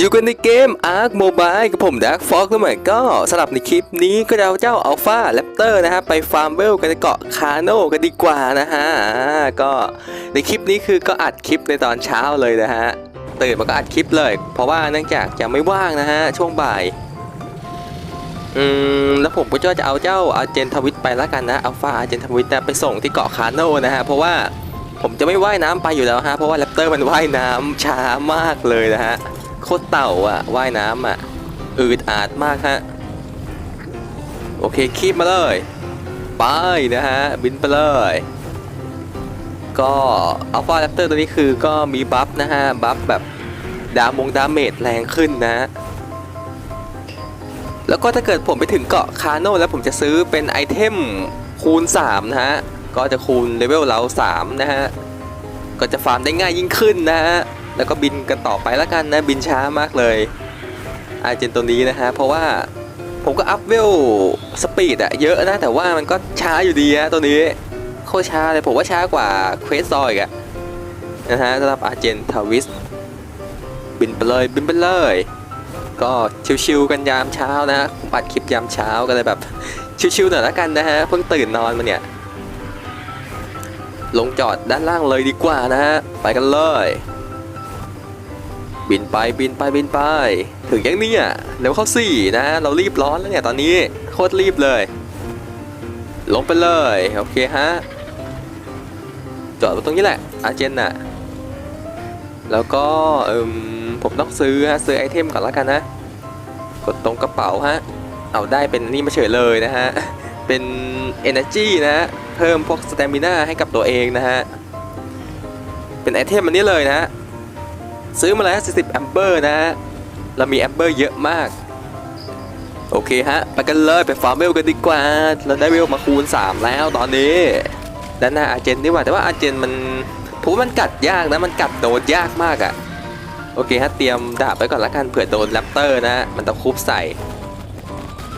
อยู่กันในเกม Ark Mobile กับผมดักฟอกแล้วเหมือนก็สำหรับในคลิปนี้ก็เอาเจ้าอัลฟาแรปเตอร์นะฮะไปฟาร์มเวลกันในเกาะคาโนกันดีกว่านะฮะก็ในคลิปนี้คือก็อัดคลิปในตอนเช้าเลยนะฮะตื่นมาก็อัดคลิปเลย เพราะว่าเนื่องจากจะไม่ว่างนะฮะช่วงบ่ายอืมแล้วผมก็จะเอาเจ้าอาเจนทวิตไปล้วกันนะอัลฟาอาเจนทวิตไปส่งที่เกาะคาโนนะฮะเพราะว่าผมจะไม่ว่ายน้ำไปอยู่แล้วฮะเพราะว่าแรปเตอร์มันว่ายน้ำช้ามากเลยนะฮะ ตรเต่าอะว่ายน้ำอะอืดอาดมากฮะ โอเคคีบมาเลย ไปนะฮะ บินไปเลย ก็อัลฟาแรปเตอร์ตัวนี้คือก็มีบัฟนะฮะ บัฟแบบดามงดาเมจแรงขึ้นนะฮะแล้วก็ถ้าเกิดผมไปถึงเกาะคาโนแล้วผมจะซื้อเป็นไอเทมคูณ 3 นะฮะ ก็จะคูณเลเวลเรา 3 นะฮะ ก็จะฟาร์มได้ง่ายยิ่งขึ้นนะฮะ แล้วก็บินกันต่อไปแล้วกันนะบินช้ามากเลยอาเจนตัวนี้นะฮะเพราะว่าผมก็อัพเวลสปีดอะเยอะนะ แต่ว่ามันก็ช้าอยู่ดีฮะตัวนี้โคตรช้าเลยผมว่าช้ากว่าเควสซอยอะนะฮะสำหรับอาเจนทาวิสบินไปเลยบินไปเลยก็ชิวๆกันยามเช้านะฮะบัดคลิปยามเช้าก็เลยแบบชิวๆหน่อยละกันนะฮะเพิ่งตื่นนอนมาเนี่ยลงจอดด้านล่างเลยดีกว่านะฮะไปกันเลย บินไปบินไปบินไป ถึงยังเนี่ยเร็วเข้าสี่นะเรารีบร้อนแล้วเนี่ยตอนนี้โคตรรีบเลย ลงไปเลยโอเคฮะจอดไว้ตรงนี้แหละอาเจนน่ะแล้วก็เอิมผมต้องซื้อฮะซื้อไอเทมก่อนแล้วกันนะกดตรงกระเป๋าฮะเอาได้เป็นนี่มาเฉยเลยนะฮะเป็น energy นะฮะเพิ่มพวก stamina ให้กับตัวเองนะฮะเป็นไอเทมอันนี้เลยนะฮะ ซื้อมาแล้ว 40 amber นะฮะ เรามี amber เยอะมาก โอเคฮะ ไปกันเลยไปฟาร์มเวลกันดีกว่า เราได้เวลมาคูณ 3 แล้วตอนนี้ด้านหน้าอาเจนดีกว่า แต่ว่าอาเจนมันผมว่ามันกัดยากนะ มันกัดโดนยากมากอะโอเคฮะ เตรียมดาบไว้ก่อนละกันเผื่อโดนแรปเตอร์นะ มันต้องคุบใส่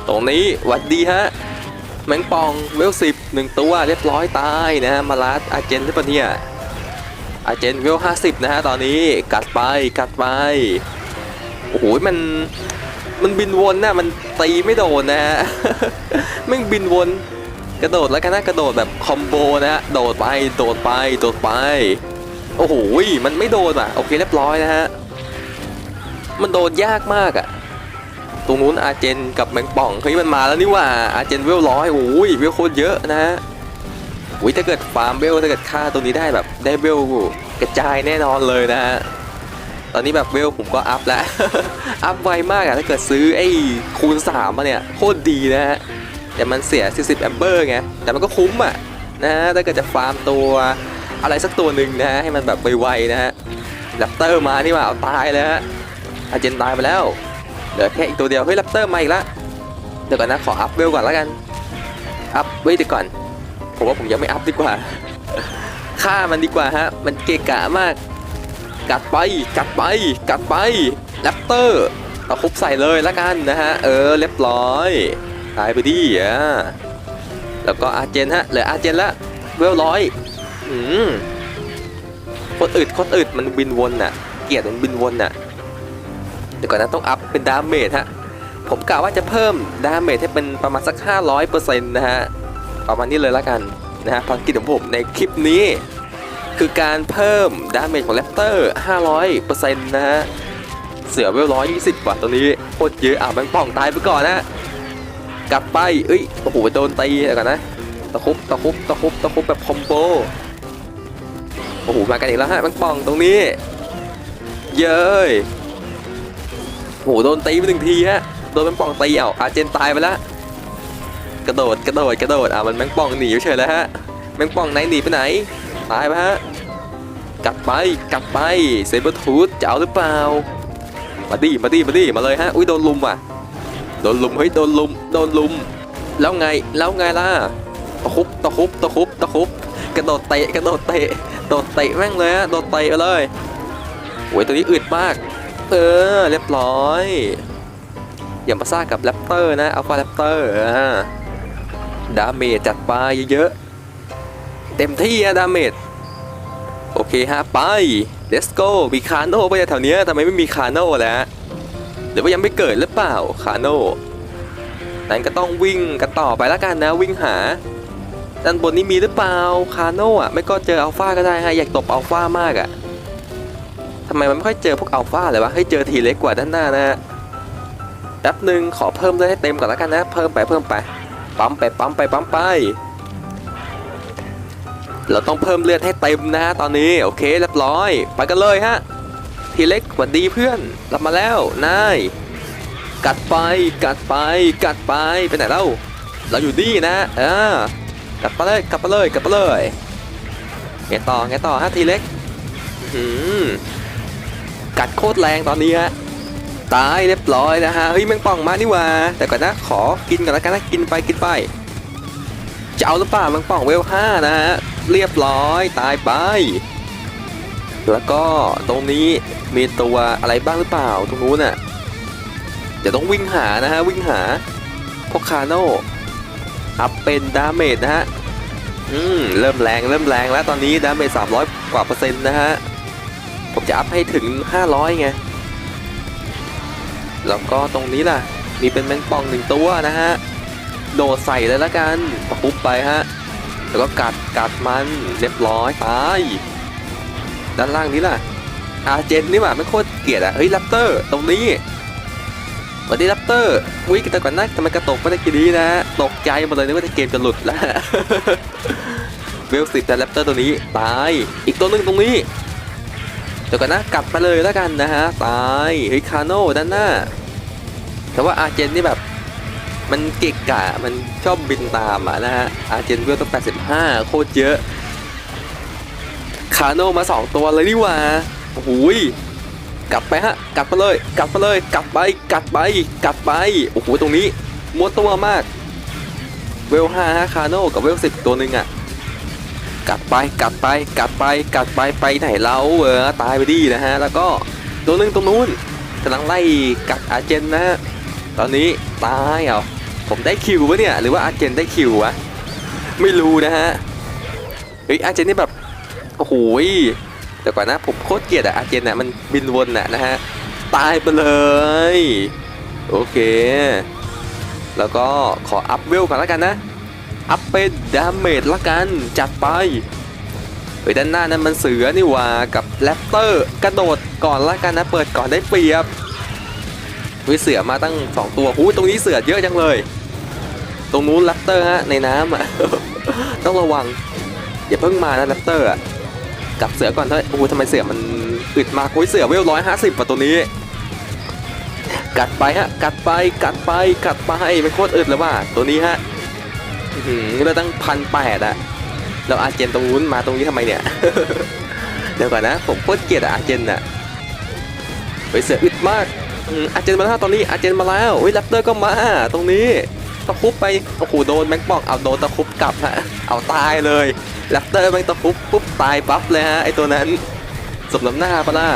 ตรงนี้หวัดดีฮะแมงปองเวลสิบหนึ่งตัวเรียบร้อยตายนะฮะมาลัดอาเจนที่ปะเนี่ย อาเจนเวลห้าสิบนะฮะตอนนี้กัดไปกัดไปโอ้โหมันมันบินวนนะมันตีไม่โดนนะฮะม่งบินวนกระโดดแล้วกันนะกระโดดแบบคอมโบนะฮะโดดไปโดดไปโดดไปโอ้โหมันไม่โดนอะโอเคเรียบร้อยนะฮะมันโดนยากมากอะตรงนู้นอาเจนกับแมงป่องเฮ้ยมันมาแล้วนี่ว่าอาเจนเวลร้อยโอ้ยเวลโคตรเยอะนะฮะ อุ้ยถ้าเกิดฟาร์มเวลถ้าเกิดฆ่าตัวนี้ได้แบบได้เวลกระจายแน่นอนเลยนะฮะตอนนี้แบบเวลผมก็อัพแล้ว อัพไวมากอะถ้าเกิดซื้อไอ้คูณ3มาเนี่ยโคตรดีนะฮะ แต่มันเสีย 40 แอมเบอร์ไง แต่มันก็คุ้มอะนะถ้าเกิดจะฟาร์มตัวอะไรสักตัวหนึ่งนะฮะ ให้มันแบบไวๆนะฮะแรปเตอร์มานี่ว่าเอาตายเลยฮะอาเจนตายไปแล้ว เหลือแค่อีกตัวเดียว เฮ้ยแรปเตอร์มาอีกล้วเดี๋ยวก่อนนะ ขออัพเวลก่อนแล้วกัน อัพไว้ดีก่อน ผมว่าผมยังไม่อัพดีกว่า ฆ่ามันดีกว่าฮะ มันเกะกะมาก กัดไป กัดไป กัดไปแรปเตอร์เอาคุบใส่เลยล้วกันนะฮะ เออเรียบร้อย ตายไปดิอะ แล้วก็อาเจนฮะ เหลืออาเจนละ เวลร้อย อืมโคตรอึดโคตรอึดมันบินวนน่ะ เกลียดมันบินวนน่ะ เดี๋ยวก่อนนะต้องอัพเป็นดาเมจฮะ ผมกะว่าจะเพิ่มดาเมจให้เป็นประมาณสัก 500%นะฮะ ประมาณนี้เลยละกันนะฮะภารกิจของผมในคลิปนี้ คือการเพิ่มดาเมจของแรปเตอร์500%นะฮะเสือเวลร้อยยี่สิบว่ะตัวนี้โคตรเยอะอะแบงป่องตายไปก่อนนะกลับไปเอ้ยโอ้โหโดนตีเดี๋ยวก่อนนะตะคุบตะคุบตะคุบตะคุบแบบคอมโบโอ้โหมากันอีกแล้วฮะแมงป่องตรงนี้ เย้ยโอ้โหโดนตีไปหนึ่งทีฮะโดนแมงป่องตีเอาอาเจนตายไปแล้ว กระโดดกระโดดกระโดดอะมันแมงป่องหนีเฉยแล้วฮะแมงป่องไหนหนีไปไหนตายไปฮะกัดไปกัดไปเซเบอร์ทูธจะเอาหรือเปล่ามาดิมาดิมาดิมาเลยฮะอุ้ยโดนลุมว่ะโดนลุมเฮ้ยโดนลุมโดนลุม แล้วไงแล้วไงล่ะตะคุบตะคุบตะคุบตะคุบกระโดดเตะกระโดดเตะโดดเตะแม่งเลยฮะโดดเตะไปเลยโอ้ยตัวนี้อึดมาก เออเรียบร้อยอย่ามาซ่ากับแรปเตอร์นะอัลฟาแรปเตอร์ ดาเมจจัดไปเยอะๆเต็มที่อะดาเมจโอเคฮะไป let's go มีคาโน่ไปแถวเนี้ยทำไมไม่มีคาโน่แล้วหรือว่ายังไม่เกิดหรือเปล่าคาโน่นั้นก็ต้องวิ่งกันต่อไปแล้วกันนะวิ่งหาด้านบนนี้มีหรือเปล่าคาโน่อะไม่ก็เจออัลฟาก็ได้ฮะอยากตบอัลฟามากอะทำไมมันไม่ค่อยเจอพวกอัลฟาเลยวะให้เจอทีเล็กกว่าด้านหน้านะแป๊บหนึ่งขอเพิ่มเลยให้เต็มก่อนแล้วกันนะ เพิ่มไปเพิ่มไป ปั๊มไปปั๊มไปปั๊มไป เราต้องเพิ่มเลือดให้เต็มนะฮะตอนนี้โอเคเรียบร้อย ไปกันเลยฮะทีเล็กหวัดดีเพื่อนรับมาแล้วนายกัดไปกัดไปกัดไปไปไหนเล่าเราอยู่นี่นะเออกัดไปเลยกัดไปเลยกัดไปเลยไงต่อไงต่อฮะทีเล็กหือกัดโคตรแรงตอนนี้ฮะ ตายเรียบร้อยนะฮะเฮ้ยแมงป่องมานี่ว่าแต่ก่อนนะขอกินก่อนแล้วกันนะกินไปกินไปจะเอาหรือเปล่าแมงป่องเวลห้านะฮะเรียบร้อยตายไป แล้วก็ตรงนี้มีตัวอะไรบ้างหรือเปล่าตรงนู้นน่ะเดี๋ยวต้องวิ่งหานะฮะวิ่งหาพวกคาโน่อัพเป็นดาเมจนะฮะอืมเริ่มแรงเริ่มแรงแล้วตอนนี้ดาเมจ300 กว่าเปอร์เซ็นต์นะฮะผมจะอัพให้ถึง 500ไง แล้วก็ตรงนี้ล่ะ มีเป็นแมงป่องหนึ่งตัวนะฮะ โดดใส่เลยละกันตะคุบไปฮะ แล้วก็กัดกัดมันเรียบร้อยตายด้านล่างนี้ล่ะ อาเจนนี่หว่าไม่โคตรเกลียดอะเฮ้ยแรปเตอร์ตรงนี้สวัสดีแรปเตอร์อุ้ยแต่ก่อนนะทำไมกระตกไม่ได้กี่ดีนะ ตกใจหมดเลยนึกว่าจะเกมจะหลุดแล้วเวลสิบแต่แรปเตอร์ตัวนี้ตาย อีกตัวหนึ่งตรงนี้ ดี๋ยวก่อนนะกลับไปเลยแล้วกันนะฮะตายเฮ้ยคาโน่ด้านหน้า แต่ว่าอาเจนนี่แบบมันเกะกะมันชอบบินตามอะนะฮะอาร์เจนเวลต้อง85 โคตรเยอะ คาโนมา 2 ตัวเลยนี่ว่าโอ้โหยกลับไปฮะ กลับไปเลย กลับไปเลย กลับไป กลับไป กลับไป โอ้โห ตรงนี้มัวตัวมาก เวล5ฮะ คาโนกับเวล10 ตัวหนึ่งอะ กลับไปกลับไปกลับไปกลับไปไปไหนเราเออตายไปดีนะฮะแล้วก็ตัวนึงตรงนู้นกำลังไล่กัดอาเจนนะฮะตอนนี้ตายเหรอผมได้คิวปะเนี่ยหรือว่าอาเจนได้คิววะไม่รู้นะฮะเฮ้ยอาเจนนี่แบบโอ้โหแต่ก่อนนะผมโคตรเกลียดอะอาร์เจนอะมันบินวนอะนะฮะตายไปเลยโอเค แล้วก็ขออัพเวลก่อนแล้วกันนะ อัพเป็นดาเมจละกันจัดไปเฮ้ยด้านหน้านั้นมันเสือนี่หว่ากับแรปเตอร์กระโดดก่อนละกันนะเปิดก่อนได้เปรียบวิเสือมาตั้ง 2 ตัวหูยตรงนี้เสือเยอะจังเลย ตรงนู้นแรปเตอร์ฮะในน้ำอะต้องระวังอย่าเพิ่งมานะแรปเตอร์อะกับเสือก่อนเถอะโอ้ทำไมเสือมันอึดมากโอ้ยเสือเวลร้อยห้าสิบป่ะตัวนี้ กัดไปฮะกัดไปกัดไปกัดไปไม่โคตรอึดเลยว่ะตัวนี้ฮะ อื้อหือเราตั้งพันแปดอะแล้วอาเจนตรงนู้นมาตรงนี้ทำไมเนี่ย เดี๋ยวก่อนนะ ผมโคตรเกลียดอะอาเจนอะไปเสืออึดมากอาเจนมาแล้วตอนนี้อาเจนมาแล้วเฮ้ยแรปเตอร์ก็มา ตรงนี้ตะคุบไปโอ้โหโดนแมงป่องเอาโดนตะคุบกลับฮะเอาตายเลยแรปเตอร์แมงตะคุบปุ๊บตายปั๊บเลยฮะไอตัวนั้นสมน้ำหน้าปะล่ะ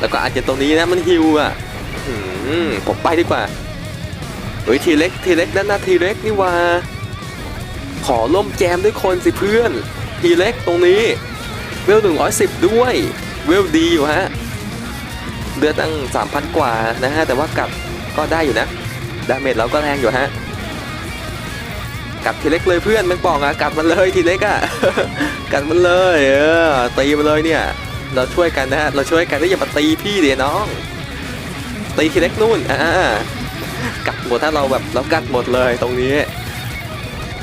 แล้วก็อาเจนตรงนี้นะมันฮิวอะผมไปดีกว่าเฮ้ยทีเล็กทีเล็กด้านหน้าทีเล็กนี่ว่า ขอล่มแจมด้วยคนสิเพื่อนทีเล็กตรงนี้ เวลหนึ่งร้อยสิบด้วย เวลดีอยู่ฮะเลือดตั้ง3,000กว่านะฮะ แต่ว่ากัดก็ได้อยู่นะ ดาเมจเราก็แรงอยู่ฮะ กัดทีเล็กเลยเพื่อนแมงป่องอะกัดมันเลยทีเล็กอะกัดมันเลยเออตีมันเลยเนี่ย เราช่วยกันนะฮะ เราช่วยกันแล้วอย่ามาตีพี่เดี๋ยน้อง ตีทีเล็กนู่นอ่ากัดหมดถ้าเราแบบเรากัดหมดเลยตรงนี้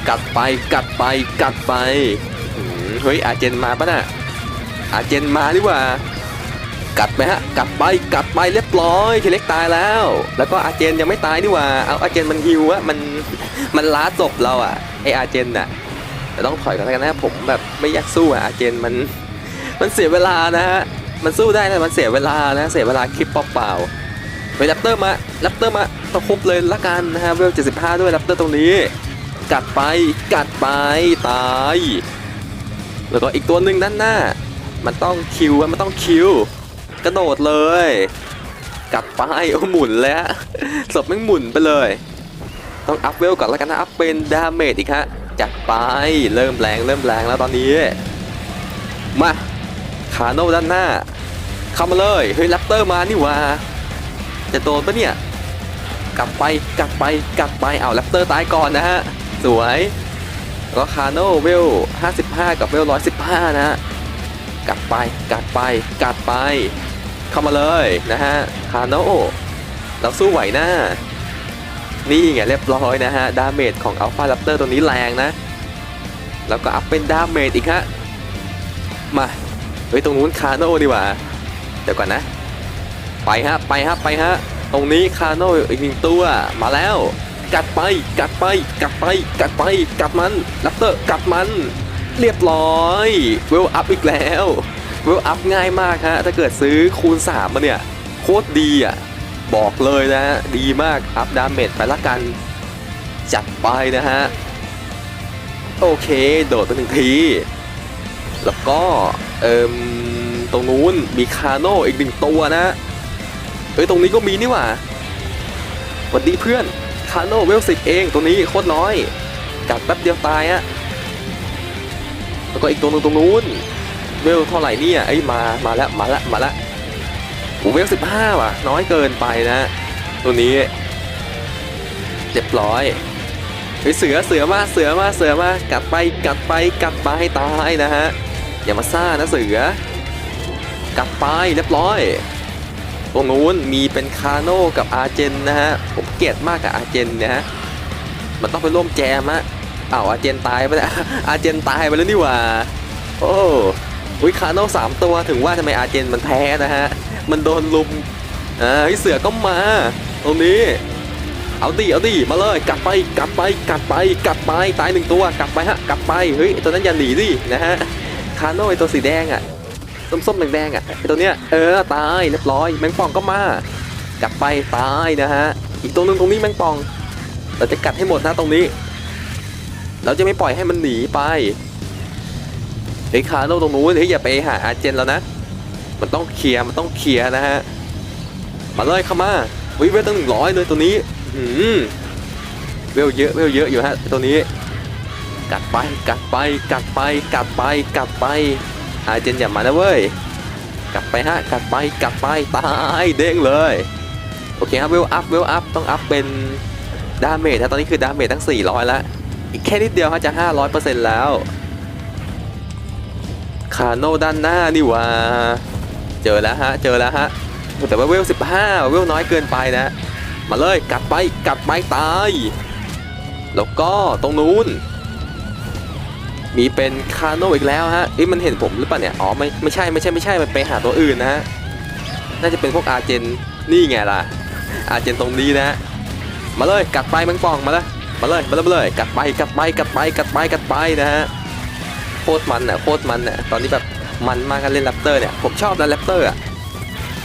กัดไปกัดไปกัดไปเฮ้ยอาเจนมาปะน่ะอาเจนมาดีกว่า กัดไหมฮะกัดไปกัดไปเรียบร้อยทีเล็กตายแล้ว แล้วก็อาเจนยังไม่ตายนี่ว่าเอาอาเจนมันฮิวอะมันมันล้าศพเราอะไออาเจนอะแต่ต้องถอยก่อนแล้วกันนะผมแบบไม่อยากสู้อะอาเจนมันมันเสียเวลานะฮะมันสู้ได้แต่มันเสียเวลานะเสียเวลาคลิปเปล่าๆไปแรปเตอร์มาแรปเตอร์มาตะคุบเลยละกันนะฮะเวล75 ด้วยแรปเตอร์ตรงนี้ กัดไป กัดไป ตาย แล้วก็อีกตัวหนึ่งด้านหน้า มันต้องคิวมันต้องคิว กระโดดเลยกลับไปโอ้หมุนแล้วศพแม่หมุนไปเลย ต้องอัพเวลก่อนแล้วกันนะ อัพเป็นดาเมจอีกฮะ จัดไป เริ่มแรงเริ่มแรงแล้วตอนนี้ มาคาโน่ด้านหน้า เข้ามาเลย เฮ้ยแรปเตอร์มานี่ว่า จะโดนปะเนี่ยกลับไปกลับไปกลับไปเอาแรปเตอร์ตายก่อนนะฮะ สวยแล้วคาโนเวล 55 กับเวล 115นะฮะกัดไป กัดไป กัดไป เข้ามาเลยนะฮะ คาโนเราสู้ไหวหน้า นี่ไงเรียบร้อยนะฮะ ดาเมจของอัลฟา a ัปเตอร์ตัวนี้แรงนะ แล้วก็อัพเป็นดาเมจอีกฮะ มา เฮ้ย ตรงนู้นคาโน่ดีกว่า เดี๋ยวก่อนนะ ไปฮะ ไปฮะ ไปฮะ ตรงนี้คาโน่อีกหนึ่งตัว มาแล้ว กัดไป กัดไป กัดไป กัดไป กัดมันลัปเตอร์กัดมัน เรียบร้อยเวลอัพอีกแล้วเวลอัพง่ายมากฮะ ถ้าเกิดซื้อคูณ 3 มาเนี่ย โคตรดีอะ บอกเลยนะฮะ ดีมาก อัพดาเมจไปละกัน จัดไปนะฮะ โอเค โดดไปหนึ่งที แล้วก็ เอ่มตรงนู้นมีคาโน่อีกหนึ่งตัวนะ เอ้ย ตรงนี้ก็มีนี่หว่าสวัสดีเพื่อน คาโน่เวลสิบเองตรงนี้โคตรน้อย กัดแป๊บเดียวตายอะแล้วก็อีกตัวหนึงตรงนู้น เวลเท่าไหร่เนี่ยเอ้มา มาแล้ว มาแล้ว มาแล้วโอ้เวลสิบห้าว่ะ น้อยเกินไปนะ ตัวนี้เรียบร้อยเฮ้ยเสือเสือมาเสือมาเสือมากัดไปกัดไปกัดไปให้ตายนะฮะอย่ามาซ่านะเสือกลับไปเรียบร้อย ตรงนู้นมีเป็นคาโน่กับอาเจนนะฮะ ผมเกลียดมากกับอาเจนนะฮะ มันต้องไปร่วมแจมอะอ้าวอาเจนตายไปแล้วอาเจนตายไปแล้วนี่หว่า โอ้วิคาโน่สามตัวถึงว่าทำไมอาเจนมันแพ้นะฮะ มันโดนลุมอ่าเฮ้ยเสือก็มา ตรงนี้ เอาดิเอาดิมาเลยกลับไปกลับไปกลับไปกลับไปตายหนึ่งตัวกลับไปฮะกลับไปเฮ้ยไอ้ตัวนั้นอย่าหนีดินะฮะคาโน่ไอตัวสีแดงอะ ส้มๆแดงๆอะไอตัวเนี้ยเออตายเรียบร้อยแมงป่องก็มากลับไปตายนะฮะอีกตัวนึงตรงนี้แมงป่อง เราจะกัดให้หมดนะตรงนี้ เราจะไม่ปล่อยให้มันหนีไปไอ้คาโน่ตรงนู้นเฮ้ยอย่าไปหาอาเจนแล้วนะมันต้องเคลียร์มันต้องเคลียร์นะฮะมาเลยเข้ามาวิเวลตั้งหนึ่งร้อยเลยตัวนี้หืมเวลเยอะเวลเยอะอยู่ฮะตัวนี้ กัดไปกัดไปกัดไปกัดไปกัดไป อาเจนอย่ามานะเว้ยกัดไปฮะกัดไปกัดไป ตายเด้งเลย โอเคครับเวลอัพ เวลอัพ ต้องอัพเป็นดาเมจนะตอนนี้คือดาเมจตั้ง 400 แล้ว อีกแค่นิดเดียวฮะจะ 500%แล้ว คาโนด้านหน้านี่หว่าเจอแล้วฮะ เจอแล้วฮะ แต่ว่าเวล 15 เวลน้อยเกินไปนะ มาเลยกัดไปกัดไปตาย แล้วก็ตรงนู้น มีเป็นคาโนอีกแล้วฮะเอ้ยมันเห็นผมหรือเปล่าเนี่ย อ๋อไม่ไม่ใช่ไม่ใช่ไม่ใช่มันไปหาตัวอื่นนะฮะ น่าจะเป็นพวกอาเจนนี่ไงล่ะ อาเจนตรงนี้นะ มาเลยกัดไปแมงปองมาเลยมาเลยมาเลยมาเลยกัดไปกัดไปกัดไปกัดไปกัดไปนะฮะโคตรมันอะโคตรมันอะตอนนี้แบบมันมากกันเล่นแรปเตอร์เนี่ยผมชอบนะแรปเตอร์อะ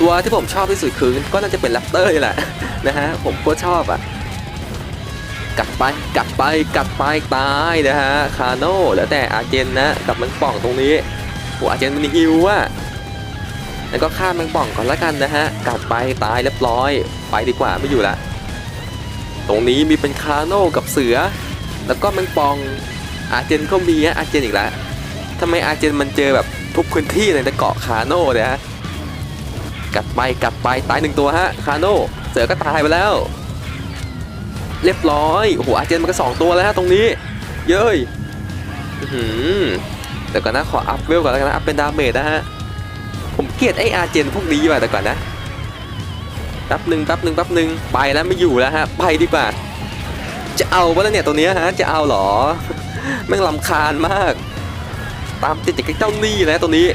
ตัวที่ผมชอบที่สุดคือก็น่าจะเป็นแรปเตอร์นี่แหละนะฮะผมก็ชอบอะ กัดไปกัดไปกัดไปตายนะฮะคาโน่แล้วแต่อาเจนนะกับแมงป่องตรงนี้โอ้อาเจนมันฮิวว่ะแล้วก็ฆ่าแมงป่องก่อนละกันนะฮะกัดไปตายเรียบร้อย ไปดีกว่าไม่อยู่ละตรงนี้มีเป็นคาโน่กับเสือ แล้วก็แมงป่องอาเจนก็มีฮะอาเจนอีกแล้วทำไมอาเจนมันเจอแบบทุกพื้นที่เลยแต่เกาะคาโน่เลยฮะกัดไปกัดไปตายหนึ่งตัวฮะคาโน่เสือก็ตายไปแล้ว เรียบร้อย โอ้โหอาเจนมันก็สองตัวแล้วฮะตรงนี้ เย้ยอื้อหือเดี๋ยวก่อนนะขออัพเวลก่อนแล้วกันนะอัพเป็นดาเมจนะฮะ ผมเกลียดไออาเจนพวกนี้ว่ะแต่ก่อนนะแป๊บหนึ่งแป๊บหนึ่งแป๊บหนึ่งไปแล้วไม่อยู่แล้วฮะ ไปดีกว่า จะเอาปะล่ะเนี่ยตัวเนี้ยฮะ จะเอาหรอ แม่งลำคาญมาก ตามติดจากเจ้าหนี่แล้วตัวนี้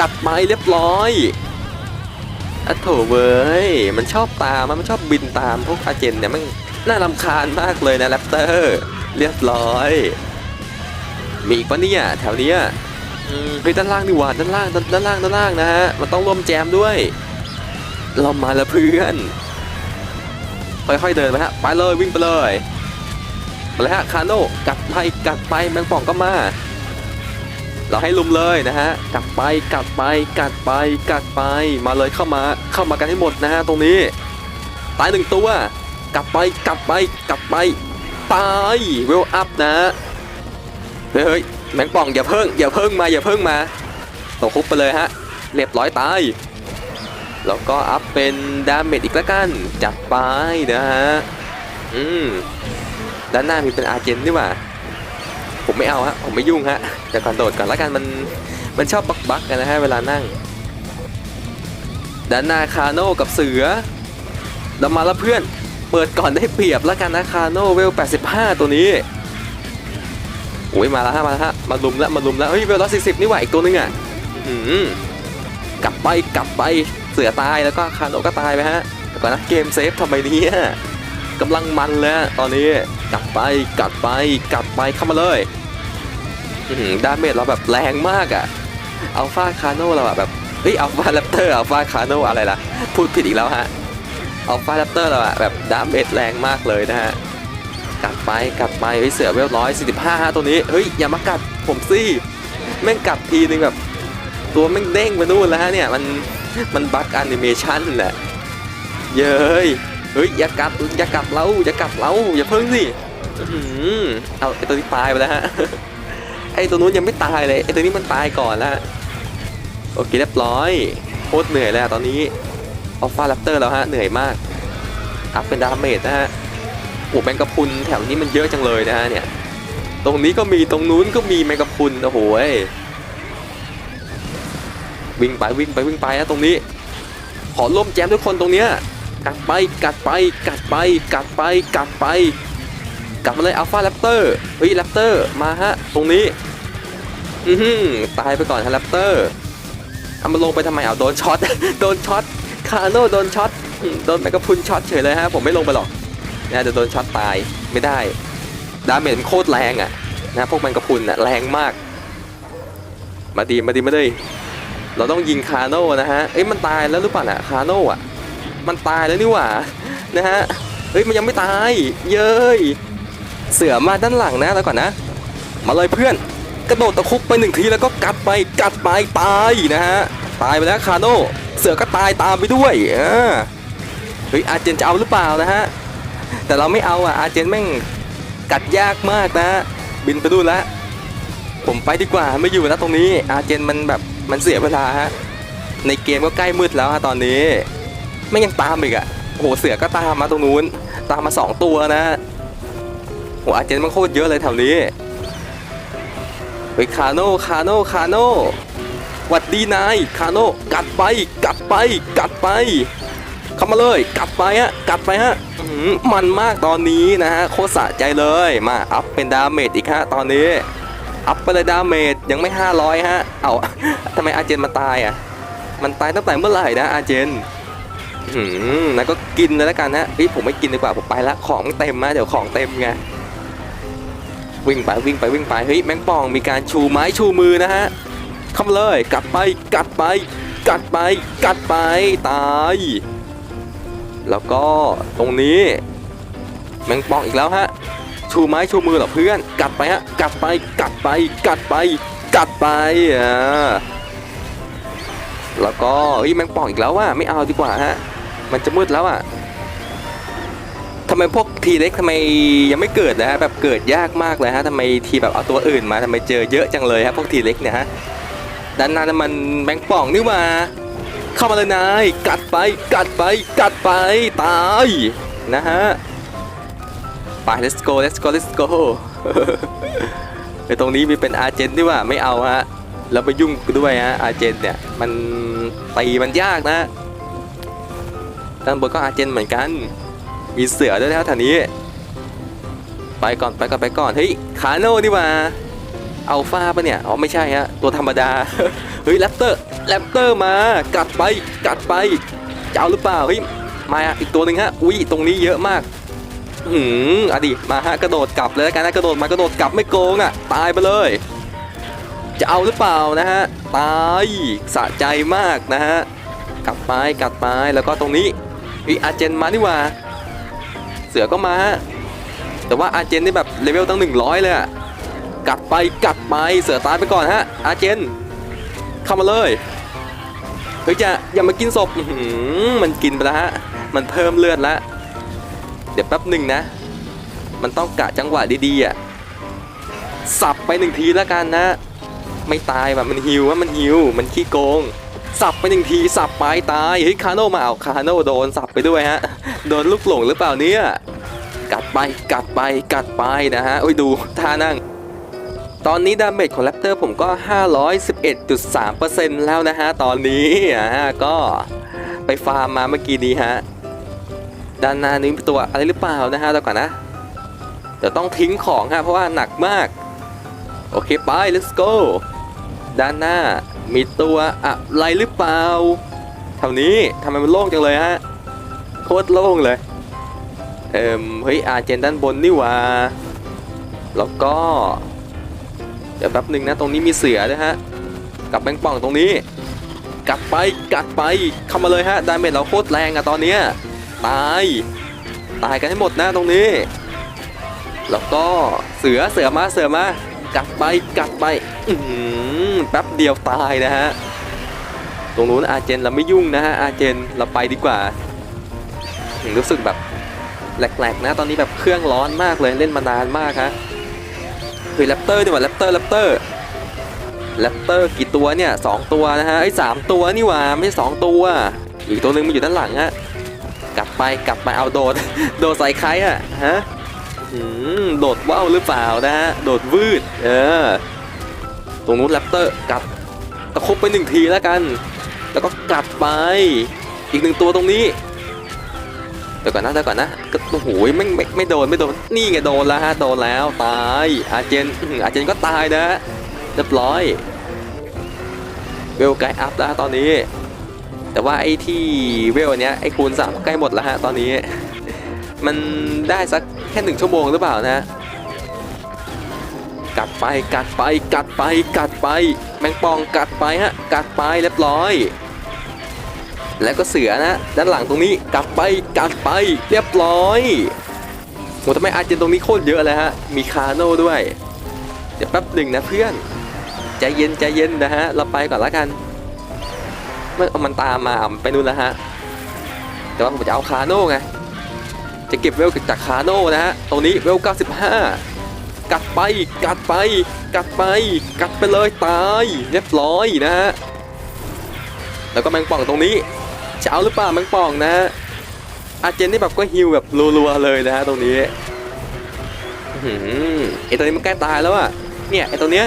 กัดไปเรียบร้อยอะโถเว้ย มันชอบตามมันชอบบินตามพวกอาเจนเนี่ยมัน น่ารำคาญมากเลยนะแรปเตอร์เรียบร้อย มีอีกปะเนี่ยแถวเนี้ยอืมเฮ้ยด้านล่างนี่หว่าด้านล่างด้านด้านล่างด้านล่างนะฮะมันต้องร่วมแจมด้วย เรามาแล้วเพื่อนค่อยๆเดินไปฮะไปเลยวิ่งไปเลยมาเลยฮะคาโน่กัดไปกัดไปแมงป่องก็มา เราให้ลุมเลยนะฮะกัดไปกัดไปกัดไปกัดไปมาเลยเข้ามาเข้ามากันให้หมดนะฮะตรงนี้ตายหนึ่งตัว กลับไปกลับไปกลับไปตายเวลอัพนะเฮ้ยเฮ้ยแมงป่องอย่าเพิ่งอย่าเพิ่งมาอย่าเพิ่งมาตกคุกไปเลยฮะเรียบร้อยตายแล้วก็อัพเป็นดาเมจอีกแล้วกันจัดไปนะฮะอืมด้านหน้ามีเป็นอาเจนนี่หว่าผมไม่เอาฮะผมไม่ยุ่งฮะแต่ก่อนโดดก่อนแล้วกันมันมันชอบบักบักกันนะฮะเวลานั่งด้านหน้าคาโน่กับเสือเรามาแล้วเพื่อน ปิดก่อนได้เปรียบแล้วกันนะคาโนเวล 85 ตัวนี้โอ้ยมาแล้วฮะมาแล้วฮะมาลุมแล้วมาลุมแล้วเฮ้ยเวลร้อยสี่สิบนี่หว่าอีกตัวนึงอะอื้อหือกลับไปกลับไปเสือตายแล้วก็คาโนก็ตายไปฮะก่อนนะเกมเซฟทำไมเนี่ยกำลังมันเลยฮะตอนนี้กลับไปกลับไปกลับไปเข้ามาเลยอื้อหือดาเมจเราแบบแรงมากอะอัลฟาคาโนเราแบบเฮ้ยอัลฟาแรปเตอร์อัลฟาคาโนอะไรล่ะ พูดผิดอีกแล้วฮะ อัลฟาแรปเตอร์เราอะแบบดาเมจแรงมากเลยนะฮะกลับไปกลับไปเฮ้ยเสือเวลร้อยสี่สิบห้าฮะตัวนี้เฮ้ยอย่ามากัดผมสิแม่งกัดทีนึงแบบ ตัวแม่งเด้งไปนู่นแล้วฮะเนี่ยมันมันบั๊กแอนิเมชันแหละเย้ยเฮ้ยอย่ากัดอย่ากัดเราอย่ากัดเราอย่าเพิ่งสิอื้อหือเอาไอตัวนี้ตายไปแล้วฮะไอตัวนู้นยังไม่ตายเลยไอตัวนี้มันตายก่อนแล้วโอเคเรียบร้อยโคตรเหนื่อยเลยอะตอนนี้ อัลฟาแรปเตอร์แล้วฮะเหนื่อยมากอัพเป็นดาเมจนะฮะโอ้แมงกะพุนแถวนี้มันเยอะจังเลยนะฮะเนี่ยตรงนี้ก็มีตรงนู้นก็มีแมงกะพุนโอ้โหวิ่งไปวิ่งไปวิ่งไปนะตรงนี้ ขอร่วมแจมทุกคนตรงเนี้ยกัดไปกัดไปกัดไปกัดไปกัดไปกลับมาเลยอัลฟาแรปเตอร์เฮ้ยแรปเตอร์มาฮะตรงนี้อือหือตายไปก่อนฮะแรปเตอร์เอามาลงไปทำไมเอาโดนช็อตโดนช็อต คาโน่โดนช็อตโดนแมงกะพรุนช็อตเฉยเลยฮะผมไม่ลงไปหรอกนะจะโดนช็อตตายไม่ได้ดาเมจมันโคตรแรงอะนะพวกแมันกระพุนอะแรงมาก มาดีมาดีมาเลยเราต้องยิงคาโน่นะฮะเอ้ยมันตายแล้วหรือเปล่าน่ะคาโน่อะมันตายแล้วนี่หว่านะฮะเฮ้ยมันยังไม่ตาย เย้ยเสือมาด้านหลังนะแล้วก่อนนะ มาเลยเพื่อนกระโดดตะคุบไปหนึ่งทีแล้วก็กัดไปกัดไปตายนะฮะตายไปแล้วคาโน่ เสือก็ตายตามไปด้วยอ่าเฮ้ยอาเจนจะเอาหรือเปล่านะฮะ แต่เราไม่เอาอะอาเจนแม่งกัดยากมากนะ บินไปดูแล้วผมไปดีกว่าไม่อยู่แล้วตรงนี้อาเจนมันแบบมันเสียเวลาฮะในเกมก็ใกล้มืดแล้วฮะตอนนี้ไม่ยังตามอีกอะโอ้โหเสือก็ตามมาตรงนู้น ตามมาสองตัวนะโหอาเจนมันโคตรเยอะเลยแถวนี้เฮ้ยคาโน่คาโน่คาโน่ หวัดดีนายคาโน่กัดไป กัดไป กัดไปเข้ามาเลยกลับไปฮะกลับไปฮะมันมากตอนนี้นะฮะ โคตรสะใจเลย มาอัพเป็นดาเมจอีกฮะตอนนี้ อัพไปเลยดาเมจยังไม่ 500 ฮะ เอาทำไมอาเจนมาตายอะ มันตายตั้งแต่เมื่อไหร่นะอาเจนอืมแล้วก็กินเลยแล้วกันฮะเฮ้ยผมไม่กินดีกว่าผมไปละของเต็มมาเดี๋ยวของเต็มไงวิ่งไปวิ่งไปวิ่งไปเฮ้ยแมงป่องมีการชูไม้ชูมือนะฮะ เข้ามาเลย กัดไป กัดไป กัดไป กัดไป ตาย แล้วก็ตรงนี้ แมงป่องอีกแล้วฮะ ชูไม้ชูมือเหรอเพื่อน กัดไปฮะ กัดไป กัดไป กัดไป กัดไปอ่าแล้วก็เฮ้ยแมงป่องอีกแล้วว่ะไม่เอาดีกว่าฮะ มันจะมืดแล้วอะทำไมพวกทีเล็กทำไมยังไม่เกิดนะฮะแบบเกิดยากมากเลยฮะทำไมทีแบบเอาตัวอื่นมาทำไมเจอเยอะจังเลยฮะพวกทีเล็กเนี่ยฮะ ด้านหน้านั้นมันแมงป่องนี่ว่าเข้ามาเลยนายกัดไปกัดไปกัดไปตายนะฮะไป let's go let's go let's go ไอตรงนี้มีเป็นอาเจนด้วยว่าไม่เอาฮะแล้วไปยุ่งด้วยฮะอาเจนเนี่ยมันตีมันยากนะด้านบนก็อาเจนเหมือนกัน มีเสือด้วยนะแถวนี้ ไปก่อนไปก่อนไปก่อนเฮ้ยคาโน่นี่หว่า อัลฟาปะเนี่ย อ๋อไม่ใช่ฮะ ตัวธรรมดา เฮ้ยแรปเตอร์แรปเตอร์มา กัดไป กัดไปจะเอาหรือเปล่า เฮ้ย มาอีกตัวหนึ่งฮะ อุ้ยตรงนี้เยอะมากหืมอดิมาฮะกระโดดกลับเลยแล้วกันนะกระโดดมากระโดดกลับไม่โกงอะ ตายไปเลย จะเอาหรือเปล่านะฮะ ตายสะใจมากนะฮะกลับไปกลับไป แล้วก็ตรงนี้วิอาเจนมานี่ว่า เสือก็มาฮะแต่ว่าอาเจนนี่แบบเลเวลตั้ง100เลยอะ กัดไปกัดไปเสือตายไปก่อนฮะอาเจน เข้ามาเลยเฮ้ยอย่าอย่ามากินศพมันกินไปแล้วฮะมันเพิ่มเลือดแล้วเดี๋ยวแป๊บหนึ่งนะ มันต้องกะจังหวะดีๆอะสับไปหนึ่งทีแล้วกันนะ ไม่ตายแบบมันหิวว่ามันหิวมันขี้โกง สับไปหนึ่งทีสับไปตายเฮ้ยคาโนมาเอาคาโนโดนสับไปด้วยฮะโดนลูกหลงหรือเปล่าเนี่ยกัดไปกัดไปกัดไปนะฮะโอ้ยดูท่านั่ง ตอนนี้ดาเมจของแรปเตอร์ผมก็ 511.3%แล้วนะฮะ ตอนนี้อ่าก็ไปฟาร์มมาเมื่อกี้นี้ฮะ ด้านหน้านี้ตัวอะไรหรือเปล่านะฮะเดี๋ยวก่อนนะเดี๋ยวต้องทิ้งของฮะเพราะว่าหนักมาก โอเคไป let's go ด้านหน้ามีตัวอะไรหรือเปล่าแถวนี้ทำไมมันโล่งจังเลยฮะโคตรโล่งเลยเอ่มเฮ้ยอาเจนด้านบนนี่หว่าแล้วก็ เดี๋ยวแป๊บหนึ่งนะ ตรงนี้มีเสือด้วยฮะกับแมงป่องตรงนี้ กัดไปกัดไปเข้ามาเลยฮะดาเมจเราโคตรแรงอะตอนเนี้ยตายตายกันให้หมดนะตรงนี้ แล้วก็เสือเสือมาเสือมากัดไปกัดไปอืแป๊บเดียวตายนะฮะตรงนู้นอาเจนเราไม่ยุ่งนะฮะอาเจนเราไปดีกว่าอืมรู้สึกแบบแหลกๆนะ ตอนนี้แบบเครื่องร้อนมากเลยเล่นมานานมากฮะ เฮ้ยแรปเตอร์ดีกว่าแรปเตอร์แรปเตอร์แรปเตอร์กี่ตัวเนี่ยสองตัวนะฮะไอ้สามตัวนี่หว่าไม่ใช่สองตัวอีกตัวหนึ่งมันอยู่ด้านหลังฮะกลับไปกลับไปเอาโดด โดดใส่ใครอะฮะโดดว่าวหรือเปล่านะฮะโดดวืดเออตรงนู้นแรปเตอร์กัดตะคบไปหนึ่งทีแล้วกัน แล้วก็กัดไปอีกหนึ่งตัวตรงนี้ ดี๋ยวก่อนนะเดี๋ยวก่อนนะก็โอ้โหไม่ไม่ไม่โดนไม่โดนนี่ไงโดนแล้วฮะโดนแล้วตายอาเจนอาเจนก็ตายนะเรียบร้อยเวลใกล้อัพแล้วตอนนี้ แต่ว่าไอ้ที่เวลอันเนี้ยไอ้คูณสามใกล้หมดแล้วฮะตอนนี้ มันได้สักแค่หนึ่งชั่วโมงหรือเปล่านะฮะกัดไปกัดไปกัดไปกัดไป แมงปองกัดไปฮะกัดไปเรียบร้อย แล้วก็เสือนะ ด้านหลังตรงนี้กลับไปกลับไปเรียบร้อยโหทำไมอาเจนตรงนี้โคตรเยอะเลยฮะ มีคาโน่ด้วย เดี๋ยวแป๊บหนึ่งนะเพื่อน ใจเย็นใจเย็นนะฮะ เราไปก่อนละกันเมื่อมันตามมาอะไปนู่นแล้วฮะ แต่ว่าผมจะเอาคาโน่ไง จะเก็บเวลจากคาโน่นะฮะ ตรงนี้เวล 95 กัดไปกัดไป กัดไป กัดไปเลยตาย เรียบร้อยนะฮะ แล้วก็แมงป่องตรงนี้ จะเอาหรือเปล่าแมงป่องนะฮะอาเจนนี่แบบก็ฮิวแบบรัวๆเลยนะฮะตรงนี้อื้อหือไอตัวนี้มันใกล้ตายแล้วอะเนี่ยไอตัวเนี้ย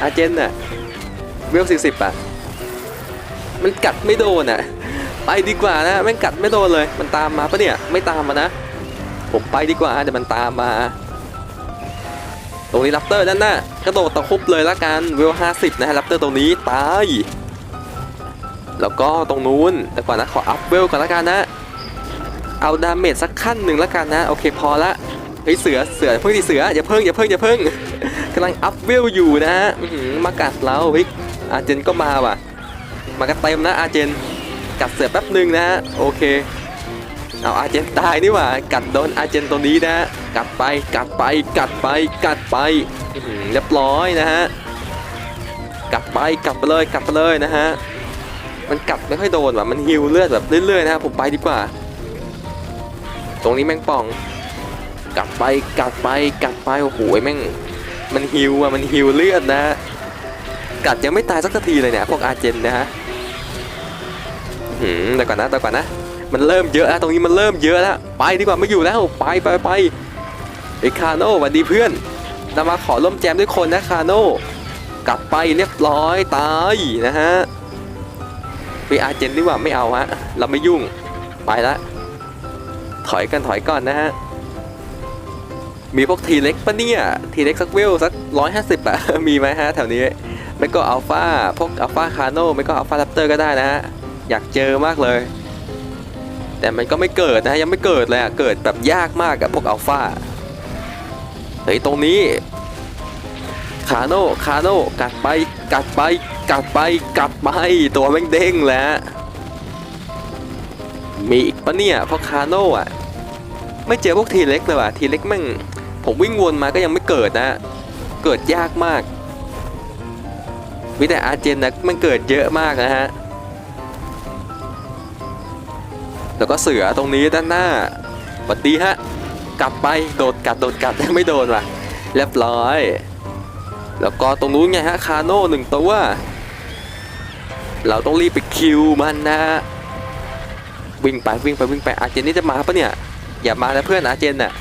อาเจนน่ะเวลสี่สิบอะมันกัดไม่โดนอะไปดีกว่านะแม่งกัดไม่โดนเลย มันตามมาปะเนี่ยไม่ตามมานะ ผมไปดีกว่าเดี๋ยวมันตามมา ตรงนี้ลัปเตอร์ด้านหน้ากระโดดตะคุบเลยละกันเวลห้าสิบนะฮะลัปเตอร์ตรงนี้ตาย แล้วก็ตรงนู้นแต่ก่อนนะขออัพเวลก่อนละกันนะ เอาดาเมจสักขั้นหนึ่งละกันนะ โอเคพอละเฮ้ยเสือเสือเพิ่งดิเสืออย่าเพิ่งอย่าเพิ่งอย่าเพิ่งกำลังอัพเวลอยู่นะฮะมากัดเราเฮ้ยอาเจนก็มาว่ะ มากันเต็มนะอาเจนกัดเสือแป๊บหนึ่งนะฮะโอเคเอาอาเจนตายนี่หว่ากัดโดนอาเจนตรงนี้นะกัดไปกัดไปกัดไปกัดไปเรียบร้อยนะฮะกัดไปกัดไปเลยกัดไปเลยนะฮะ มันกัดไม่ค่อยโดนว่ะมันฮิวเลือดแบบเรื่อยๆนะครับผมไปดีกว่า ตรงนี้แม่งป่อง กัดไปกัดไปกัดไปโอ้โหแม่งมันฮิวอะมันฮิวเลือดนะ กัดยังไม่ตายสักทีเลยเนี่ยพวกอาเจนนะฮะหืมแต่ก่อนนะแต่ก่อนนะ มันเริ่มเยอะแล้วตรงนี้มันเริ่มเยอะแล้วไปดีกว่าไม่อยู่แล้วไปไปไปไอคาโน่สวัสดีเพื่อนเรามาขอร่วมแจมด้วยคนนะคาโน่กลับไปเรียบร้อยตายนะฮะ ไปอาเจนดีกว่าไม่เอาฮะเราไม่ยุ่งไปละถอยกันถอยก่อนนะฮะมีพวกทีเล็กปะเนี่ยทีเล็กสักเวลสักร้อยห้าสิบอะมีไหมฮะแถวนี้ไม่ก็อัลฟาพวกอัลฟาคาโนไม่ก็อัลฟาแรปเตอร์ก็ได้นะฮะอยากเจอมากเลย แต่มันก็ไม่เกิดนะฮะยังไม่เกิดเลยอะเกิดแบบยากมากกับพวกอัลฟาเฮ้ยตรงนี้ คาโน่คาโน่กัดไปกัดไปกัดไปกัดไปตัวแม่งเด้งแล้ว มีอีกปะเนี่ยเพราะคาโน่อะไม่เจอพวกทีเล็กเลยว่ะทีเล็กแม่งผมวิ่งวนมาก็ยังไม่เกิดนะ เกิดยากมากวิแต่อาเจนนะมันเกิดเยอะมากนะฮะแล้วก็เสือตรงนี้ด้านหน้าสวัสดีฮะกัดไปโดดกัดโดดกัดไม่โดนว่ะเรียบร้อย แล้วก็ตรงนู้นไงฮะคาโน่หนึ่งตัว เราต้องรีบไปคิวมันนะฮะวิ่งไปวิ่งไปวิ่งไปอาเจนนี่จะมาปะเนี่ย อย่ามานะเพื่อนอาเจนน่ะ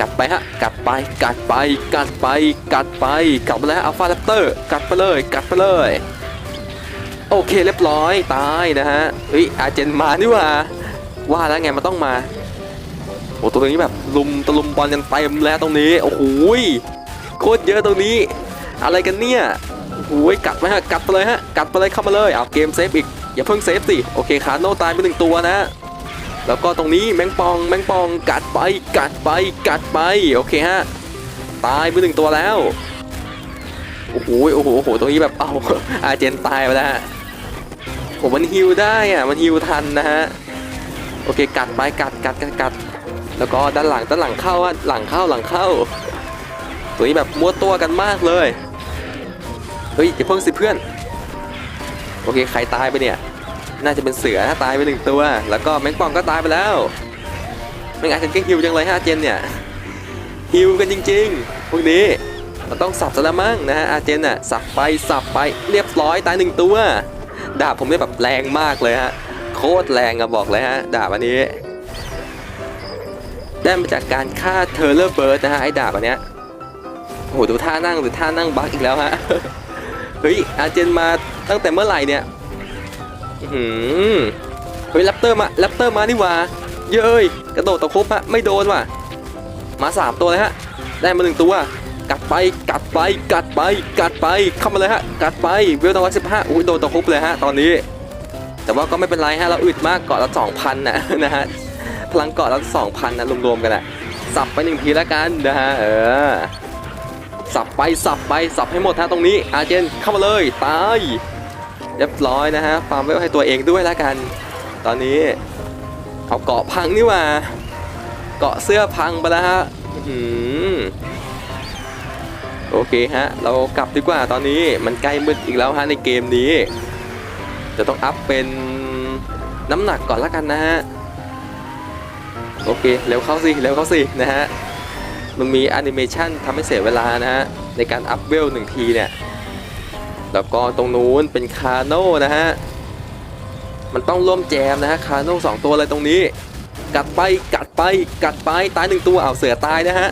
กัดไปฮะกัดไปกัดไปกัดไปกัดไปกัดไปแล้วอัลฟาแรปเตอร์กัดไปเลยกัดไปเลยโอเคเรียบร้อยตายนะฮะเฮ้ยอาเจนมานี่หว่าว่าแล้วไงมันต้องมาโอ้ตัวนี้แบบลุมตะลุมบอลกันเต็มแล้วตรงนี้โอ้โห โคตรเยอะตรงนี้ อะไรกันเนี่ยโอ้ยกัดไหมฮะกัดไปเลยฮะกัดไปเลยเข้ามาเลยเอาเกมเซฟอีกอย่าเพิ่งเซฟสิโอเคคาโนตายไปหนึ่งตัวนะ แล้วก็ตรงนี้แมงปองแมงปองกัดไปกัดไปกัดไปโอเคฮะตายไปหนึ่งตัวแล้วโอ้โหโอ้โหโอ้โหตรงนี้แบบเอ้าอาเจนตายไปแล้วฮะผมมันฮิวได้อะมันฮิวทันนะฮะโอเคกัดไปกัดกัดกัดกัดแล้วก็ด้านหลังด้านหลังเข้าอะหลังเข้าหลังเข้า ตัวนี้แบบมัวตัวกันมากเลย เฮ้ยอย่าเพิ่งสิเพื่อน โอเคใครตายไปเนี่ย น่าจะเป็นเสือถ้าตายไปหนึ่งตัว แล้วก็แมงป่องก็ตายไปแล้วแมงอาจจะเก่งฮิวจังเลยฮะเจนเนี่ยฮิวกันจริงๆพวกนี้เราต้องสับซะแล้วมั้งนะฮะอาเจนอะสับไปสับไปเรียบร้อยตายหนึ่งตัว ดาบผมเนี่ยแบบแรงมากเลยฮะโคตรแรงอะบอกเลยฮะดาบอันนี้ ได้มาจากการฆ่าเทอร์เลอร์เบิร์ดนะฮะไอ้ดาบอันเนี้ย โอ้โหดูท่านั่งดูท่านั่งบักอีกแล้วฮะ เฮ้ยอาเจนมาตั้งแต่เมื่อไหร่เนี่ยอื้อหือเฮ้ยแรปเตอร์มาแรปเตอร์มานี่ว่า เย้ยกระโดดตะครุบฮะไม่โดนว่ะ มาสามตัวเลยฮะ ได้มาหนึ่งตัว กัดไปกัดไปกัดไปกัดไปเข้ามาเลยฮะ กัดไปเวลตะวันสิบห้าอุ้ยโดนตะครุบเลยฮะตอนนี้ แต่ว่าก็ไม่เป็นไรฮะเราอึดมากเกาะละสองพันนะนะฮะพลังเกาะละสองพันนะรวมๆกันอะสับไปหนึ่งทีแล้วกันนะฮะเออ สับไปสับไปสับให้หมดฮะตรงนี้อาเจนเข้ามาเลยตายเรียบร้อยนะฮะฟาร์มเวลให้ตัวเองด้วยแล้วกัน ตอนนี้เอาเกาะพังนี่ว่าเกาะเสื้อพังไปแล้วฮะโอเคฮะ เรากลับดีกว่าตอนนี้มันใกล้มืดอีกแล้วฮะในเกมนี้ จะต้องอัพเป็นน้ำหนักก่อนแล้วกันนะฮะ โอเค เร็วเข้าสิ เร็วเข้าสิ นะฮะ มันมีแอนิเมชันทำให้เสียเวลานะฮะในการอัพเวลหนึ่งทีเนี่ยแล้วก็ตรงนู้นเป็นคาโน่นะฮะมันต้องร่วมแจมนะฮะคาโน่สองตัวเลยตรงนี้ กัดไปกัดไปกัดไปตายหนึ่งตัวเอาเสือตายนะฮะ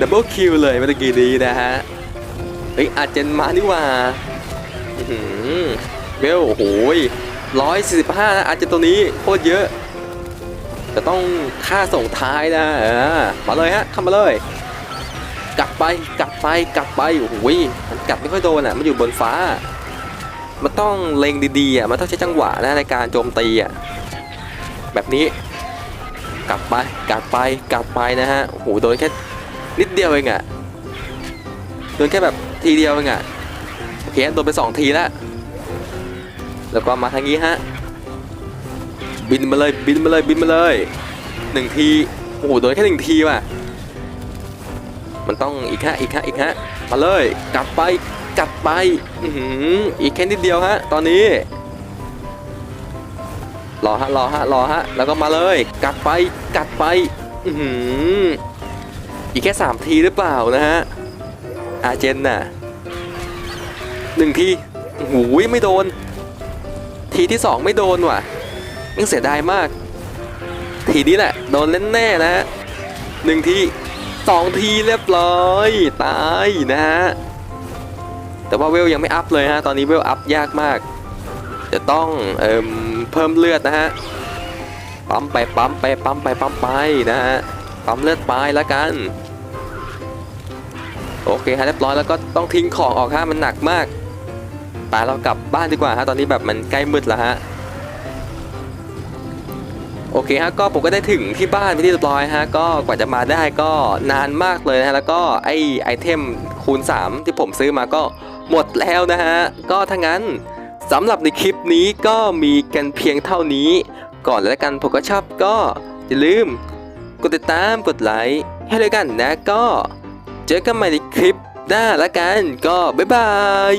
ดับเบิลคิวเลยเมื่อกี้นี้นะฮะเฮ้ยอาเจนมานี่ว่าเวลโอ้โหร้อยสี่สิบห้านะอาเจนตัวนี้โคตรเยอะจะต้องค่าส่งท้ายนะมาเลยฮะเข้ามาเลย กัดไปกัดไปกัดไปโอ้โหมันกัดไม่ค่อยโดนอะมันอยู่บนฟ้า มันต้องเล็งดีๆอะมันต้องใช้จังหวะนะในการโจมตีอะแบบนี้กัดไปกัดไปกัดไปนะฮะโอ้โหโดนแค่นิดเดียวเองอะโดนแค่แบบทีเดียวเองอะโอเคโดนไปสองทีแล้วแล้วก็มาทางนี้ฮะบินมาเลยบินมาเลยบินมาเลยหนึ่งทีโอ้โหโดนแค่หนึ่งทีว่ะ มันต้องอีกฮะอีกฮะอีกฮะมาเลยกัดไปกัดไปอือหืออีกแค่นิดเดียวฮะตอนนี้รอฮะรอฮะรอฮะแล้วก็มาเลยกัดไปกัดไปอือหืออีกแค่สามทีหรือเปล่านะฮะอาเจนน่ะหนึ่งทีโอ้โหไม่โดน ทีที่สองไม่โดนว่ะยังเสียดายมาก ทีนี้แหละโดนแน่ๆนะฮะหนึ่งที สองทีเรียบร้อยตายนะฮะแต่ว่าเวลยังไม่อัพเลยฮะตอนนี้เวลอัพยากมาก จะต้องเอ่มเพิ่มเลือดนะฮะปั๊มไปปั๊มไปปั๊มไปปั๊มไปนะฮะปั๊มเลือดไปแล้วกัน โอเคฮะเรียบร้อยแล้วก็ต้องทิ้งของออกฮะมันหนักมากไปเรากลับบ้านดีกว่าฮะตอนนี้แบบมันใกล้มืดแล้วฮะ โอเคฮะก็ผมก็ได้ถึงที่บ้านไปที่เรียบร้อยฮะก็กว่าจะมาได้ก็นานมากเลยนะฮะแล้วก็ไอไอเทมคูณ 3 ที่ผมซื้อมาก็หมดแล้วนะฮะก็ถ้างั้นสำหรับในคลิปนี้ก็มีกันเพียงเท่านี้ ก่อนแล้วกันผมก็ชอบก็อย่าลืมกดติดตามกดไลค์ให้ด้วยกันนะก็เจอกันใหม่ในคลิปหน้าละกันก็บ๊ายบาย